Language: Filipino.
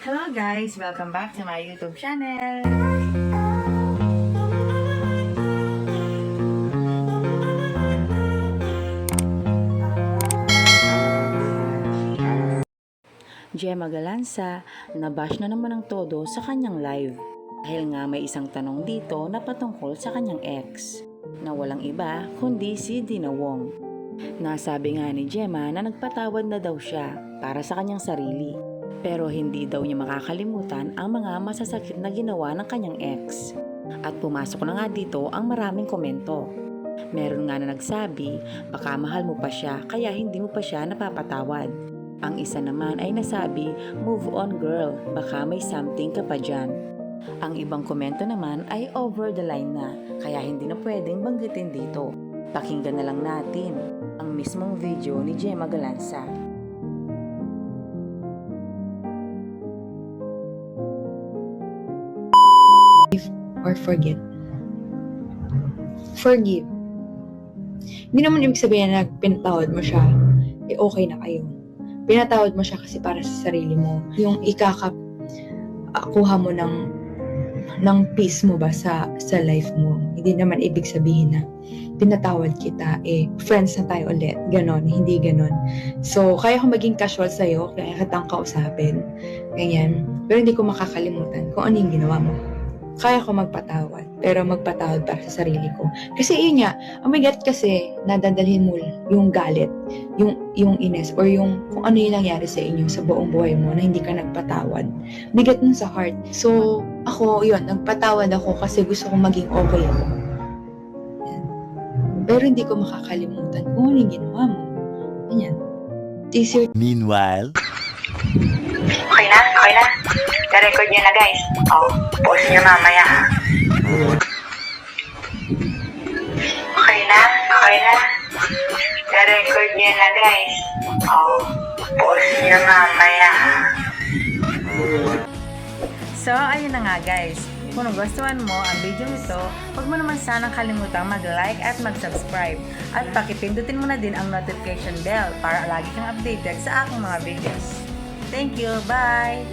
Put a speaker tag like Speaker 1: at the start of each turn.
Speaker 1: Hello guys! Welcome back to my YouTube channel! Gemma Galanza, nabash na naman ng todo sa kanyang live. Dahil nga may isang tanong dito na patungkol sa kanyang ex, na walang iba kundi si Dina Wong. Nasabi nga ni Gemma na nagpatawad na daw siya para sa kanyang sarili. Pero hindi daw niya makakalimutan ang mga masasakit na ginawa ng kanyang ex. At pumasok na nga dito ang maraming komento. Meron nga na nagsabi, baka mahal mo pa siya kaya hindi mo pa siya napapatawad. Ang isa naman ay nasabi, move on girl, baka may something ka pa dyan. Ang ibang komento naman ay over the line na, kaya hindi na pwedeng banggitin dito. Pakinggan na lang natin ang mismong video ni Gemma Galanza.
Speaker 2: Or forget. Forgive. Hindi naman ibig sabihin na pinatawad mo siya, eh okay na kayo. Pinatawad mo siya kasi para sa sarili mo. Yung ikaka ah, kuha mo ng ng peace mo ba sa sa life mo. Hindi naman ibig sabihin na pinatawad kita, eh, friends na tayo ulit. Ganon, hindi ganon. So, kaya ko maging casual sa'yo, kaya kitang kausapin. Ganyan. Pero hindi ko makakalimutan kung ano yung ginawa mo kaya ko magpatawad. Pero magpatawad para sa sarili ko. Kasi yun nga, ang bigat kasi nadadalhin mo yung galit, yung, yung ines, or yung kung ano yung nangyari sa inyo sa buong buhay mo na hindi ka nagpatawad. Bigat nun sa heart. So, ako, yun, nagpatawad ako kasi gusto kong maging okay ako. Pero hindi ko makakalimutan kung ano yung ginawa mo. Ganyan.
Speaker 3: Meanwhile,
Speaker 4: na? Okay na? Na-record nyo na guys. Oh, post nyo mamaya ha. Okay na? Okay na? Na-record nyo na guys. Oh, post nyo mamaya ha.
Speaker 1: So, ayun na nga guys. Kung nagustuhan mo ang video nito, huwag mo naman sanang kalimutang mag-like at mag-subscribe. At pakipindutin mo na din ang notification bell para lagi kang updated sa aking mga videos. Thank you! Bye!